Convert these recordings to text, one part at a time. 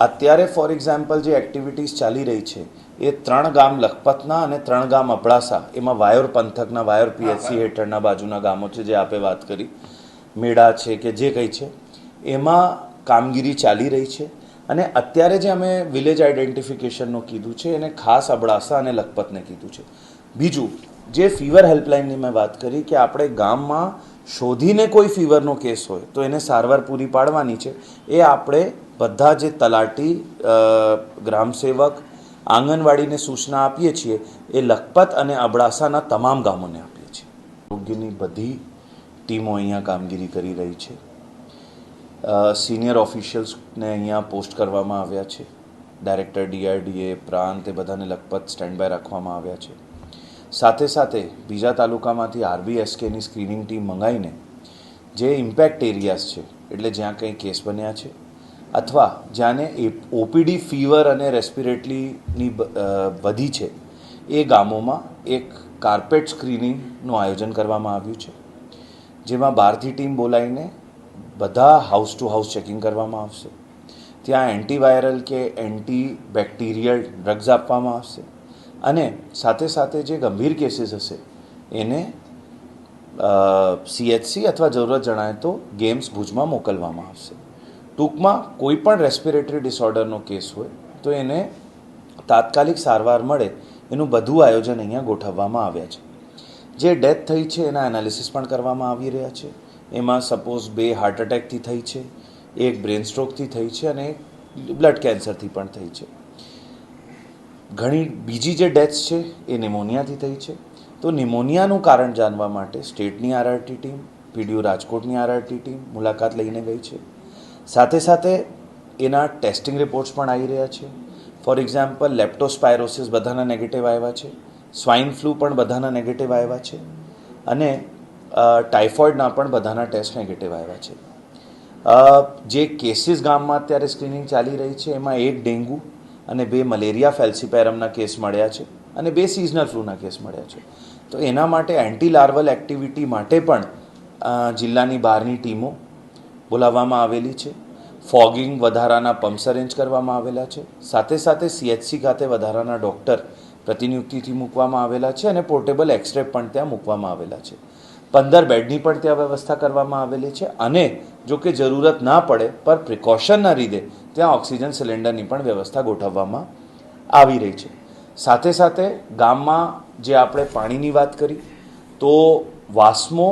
અત્યારે for example જે activities ચાલી રહી છે એ ત્રણ ગામ લખપતના અને ત્રણ ગામ અબડાસા એમાં વાયોર પંથકના વાયોર પીએચસી હેઠળના બાજુના ગામો છે જે આપે વાત કરી. મેળા છે કે જે કંઈ છે એમાં કામગીરી ચાલી રહી છે. અને અત્યારે જે અમે વિલેજ આઈડેન્ટિફિકેશનનું કીધું છે એને ખાસ અબડાસા અને લખપતને કીધું છે. બીજું જે ફીવર હેલ્પલાઇનની મેં વાત કરી કે આપણે ગામમાં શોધીને કોઈ ફીવરનો કેસ હોય, તો એને સારવાર પૂરી પાડવાની છે. એ આપણે બધા જે તલાટી ગ્રામસેવક, આંગણવાડીને સૂચના આપીએ છીએ, એ લખપત અને અબડાસાના તમામ ગામોને આપીએ છીએ. આરોગ્યની બધી ટીમો અહીંયા કામગીરી કરી રહી છે. સિનિયર ઓફિશિયલ્સને અહીંયા પોસ્ટ કરવામાં આવ્યા છે. ડાયરેક્ટર, ડીઆરડીએ, પ્રાંત, એ બધાને લખપત સ્ટેન્ડ બાય રાખવામાં આવ્યા છે. સાથે સાથે બીજા તાલુકામાંથી આરબીએસકેની સ્ક્રીનિંગ ટીમ મંગાવીને જે ઇમ્પેક્ટ એરિયાઝ છે, એટલે જ્યાં કંઈ કેસ બન્યા છે, અથવા જ્યાંને ઓપીડી ફીવર અને રેસ્પિરેટરીની વધી છે, એ ગામોમાં એક કાર્પેટ સ્ક્રીનિંગનું આયોજન કરવામાં આવ્યું છે, જેમાં બહારથી ટીમ બોલાવીને બધા હાઉસ ટુ હાઉસ ચેકિંગ કરવામાં આવશે, ત્યાં એન્ટીવાયરલ કે એન્ટી બેક્ટેરિયલ ડ્રગ્સ આપવામાં આવશે અને સાથે સાથે જે ગંભીર કેસીસ હશે, એને સીએચસી અથવા જરૂરત જણાય તો ગેમ્સ ભુજમાં મોકલવામાં આવશે. ટૂંકમાં કોઈ પણ રેસ્પિરેટરી ડિસઓર્ડરનો કેસ હોય, તો એને તાત્કાલિક સારવાર મળે એનું બધું આયોજન અહીંયા ગોઠવવામાં આવ્યા છે. જે ડેથ થઈ છે એના એનાલિસિસ પણ કરવામાં આવી રહ્યા છે. એમાં સપોઝ બે હાર્ટ એટેકથી થઈ છે, એક બ્રેન સ્ટ્રોકથી થઈ છે અને બ્લડ કેન્સરથી પણ થઈ છે. ઘણી બીજી જે ડેથ્સ છે એ નિમોનિયાથી થઈ છે. તો નિમોનિયાનું કારણ જાણવા માટે સ્ટેટની આરઆરટી ટીમ, પીડીયુ રાજકોટની આરઆરટી ટીમ મુલાકાત લઈને ગઈ છે. સાથે સાથે એના ટેસ્ટિંગ રિપોર્ટ્સ પણ આવી રહ્યા છે. ફોર એક્ઝામ્પલ, લેપ્ટોસ્પાયરોસિસ બધાના નેગેટિવ આવ્યા છે. સ્વાઇન ફ્લૂ પણ બધાના નેગેટિવ આવ્યા છે. અને ટાઇફોઇડના પણ બધાના ટેસ્ટ નેગેટિવ આવ્યા છે. જે કેસીસ ગામમાં અત્યારે સ્ક્રીનિંગ ચાલી રહી છે, એમાં એક ડેન્ગુ અને બે મલેરિયા ફેલ્સીપેરમના કેસ મળ્યા છે અને બે સિઝનલ ફ્લૂના કેસ મળ્યા છે. તો એના માટે એન્ટી લાર્વલ એક્ટિવિટી માટે પણ જિલ્લાની બહારની ટીમો બોલાવવામાં આવેલી છે. ફોગિંગ વધારાના પમ્પ્સ અરેન્જ કરવામાં આવેલા છે. સાથે સાથે સીએચસી ખાતે વધારાના ડૉક્ટર પ્રતિનિયુક્તિથી મૂકવામાં આવેલા છે અને પોર્ટેબલ એક્સરે પણ ત્યાં મૂકવામાં આવેલા છે. પંદર બેડની પણ ત્યાં વ્યવસ્થા કરવામાં આવેલી છે. અને જો કે જરૂરત ના પડે, પર પ્રિકોશનના લીધે ત્યાં ઓક્સિજન સિલિન્ડરની પણ વ્યવસ્થા ગોઠવવામાં આવી રહી છે. સાથે સાથે ગામમાં જે આપણે પાણીની વાત કરી, તો વાસ્મો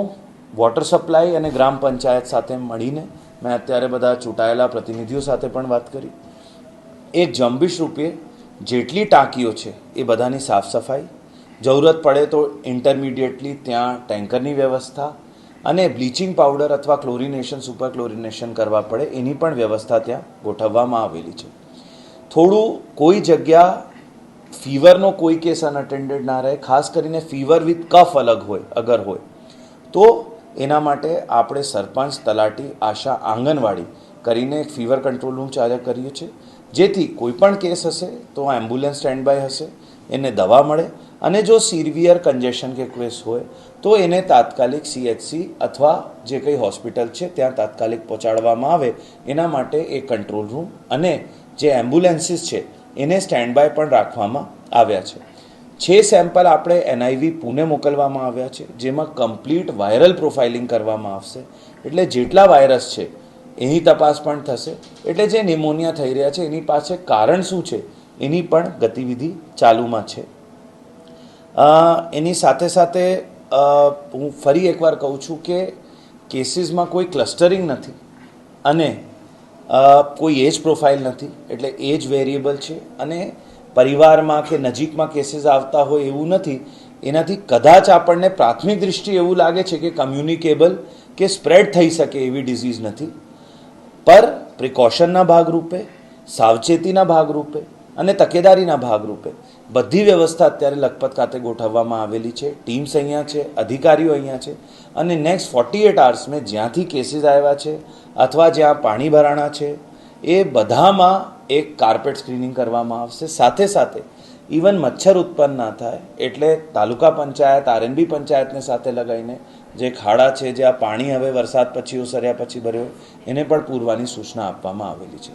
વોટર સપ્લાય અને ગ્રામ પંચાયત સાથે મળીને મેં અત્યારે બધા ચૂંટાયેલા પ્રતિનિધિઓ સાથે પણ વાત કરી. એ જંબીશ રૂપે જેટલી ટાંકીઓ છે, એ બધાની સાફ સફાઈ જરૂરત પડે તો ઇન્ટરમીડિયેટલી ત્યાં ટેન્કરની વ્યવસ્થા અને બ્લીચિંગ પાવડર અથવા ક્લોરિનેશન, સુપર ક્લોરિનેશન કરવા પડે એની પણ વ્યવસ્થા ત્યાં ગોઠવવામાં આવેલી છે. થોડું કોઈ જગ્યા ફીવરનો કોઈ કેસ અનઅટેન્ડેડ ના રહે, ખાસ કરીને ફીવર વિથ કફ અલગ હોય, અગર હોય, તો એના માટે આપણે સરપંચ, તલાટી, આશા, આંગણવાડી કરીને એક ફીવર કંટ્રોલ રૂમ ચાલુ કરીએ છીએ. જેથી કોઈ પણ કેસ હશે તો એમ્બ્યુલન્સ સ્ટેન્ડ બાય હશે, એને દવા મળે અને જો સિવિયર કન્જેશન કે કેસ હોય, તો એને તાત્કાલિક સીએચસી અથવા જે કંઈ હોસ્પિટલ છે, ત્યાં તાત્કાલિક પહોંચાડવામાં આવે. એના માટે એ કંટ્રોલ રૂમ અને જે એમ્બ્યુલન્સીસ છે, એને સ્ટેન્ડ બાય પણ રાખવામાં આવ્યા છે. છે સેમ્પલ આપણે એનઆઈવી પુણે મોકલવામાં આવ્યા છે, જેમાં કમ્પ્લીટ વાયરલ પ્રોફાઇલિંગ કરવામાં આવશે. એટલે જેટલા વાયરસ છે, એની તપાસ પણ થશે. એટલે જે નિમોનિયા થઈ રહ્યા છે, એની પાસે કારણ શું છે, એની પણ ગતિવિધિ ચાલુમાં છે. એની સાથે સાથે હું ફરી એકવાર કહું છું કે કેસીસમાં કોઈ ક્લસ્ટરિંગ નથી અને કોઈ એજ પ્રોફાઇલ નથી. એટલે એજ વેરિયેબલ છે અને પરિવારમાં કે નજીકમાં કેસીસ આવતા હોય એવું નથી. એનાથી કદાચ આપણને પ્રાથમિક દૃષ્ટિએ એવું લાગે છે કે કમ્યુનિકેબલ કે સ્પ્રેડ થઈ શકે એવી ડિઝીઝ નથી. પર પ્રિકોશનના ભાગરૂપે, સાવચેતીના ભાગરૂપે અને તકેદારીના ભાગરૂપે. બધી વ્યવસ્થા અત્યારે લખપત ખાતે ગોઠવવામાં આવેલી છે. ટીમ્સ અહીંયા છે, અધિકારીઓ અહીંયા છે અને નેક્સ્ટ ફોર્ટી એટ આવર્સમાં જ્યાંથી કેસીસ આવ્યા છે અથવા જ્યાં પાણી ભરાણા છે, એ બધામાં એક કાર્પેટ સ્ક્રીનિંગ કરવામાં આવશે. સાથે સાથે ઇવન મચ્છર ઉત્પન્ન ના થાય એટલે તાલુકા પંચાયત આરએનબી પંચાયતને સાથે લગાવીને જે ખાડા છે, જે આ પાણી હવે વરસાદ પછી ઓસર્યા પછી ભર્યો, એને પણ પૂરવાની સૂચના આપવામાં આવેલી છે.